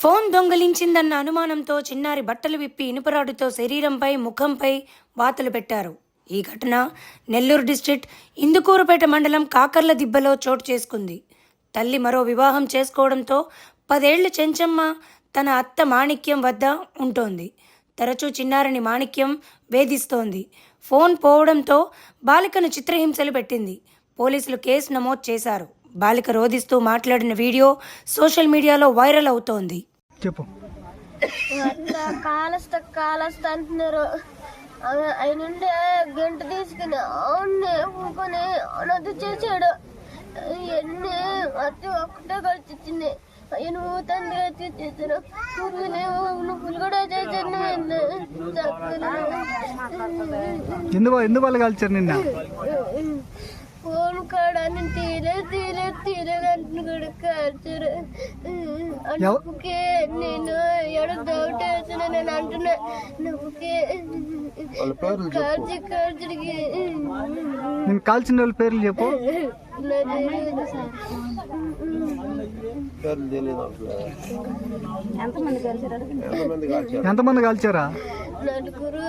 Phone దొంగలించిందన్న అనుమానంతో చిన్నారి బట్టలు విప్పి ఇనుపరాడుతో శరీరంపై ముఖంపై వాతలు పెట్టారు. ఈ ఘటన నెల్లూరు డిస్టిక్ ఇందుకూరుపేట మండలం కాకర్ల దిబ్బలో చోటు చేసుకుంది. తల్లి మరో వివాహం చేసుకోవడంతో పదేళ్ళ చెంచమ్మ తన అత్త మాణిక్యం వద్ద ఉంటోంది. తరచూ చిన్నారిని మాణిక్యం వేధిస్తోంది. ఫోన్ పోవడంతో బాలికను చిత్రహింసలు పెట్టింది. పోలీసులు కేసు నమోదు చేశారు. బాలిక రోధిస్తూ మాట్లాడిన వీడియో సోషల్ మీడియాలో వైరల్ అవుతోంది. చెప్పు. కాలస్త కాలస్త అంటున్నారు. ఆ- ఆయన ఉండే గంట తీసుకుని అవును ఊకొని చేశాడు. ఎన్ని అత్త ఒక్కటే ఆయన తండ్రి వచ్చి చేశారు. పురుగులు నువ్వులు కూడా చేశాను ఎందు ఎందువల్ల కాల్చారు నిన్న? తీరే తీరే తీరే అంటున్న కూడా కాల్చారు నువ్వుకే నేను ఎడ డౌట్ వేసిన నేను అంటున్నా. నువ్వుకే కాల్చి కాల్చడికి నేను కాల్చిన వాళ్ళ పేర్లు చెప్పు. ఎంతమంది కాల్చారా? నలుగురు.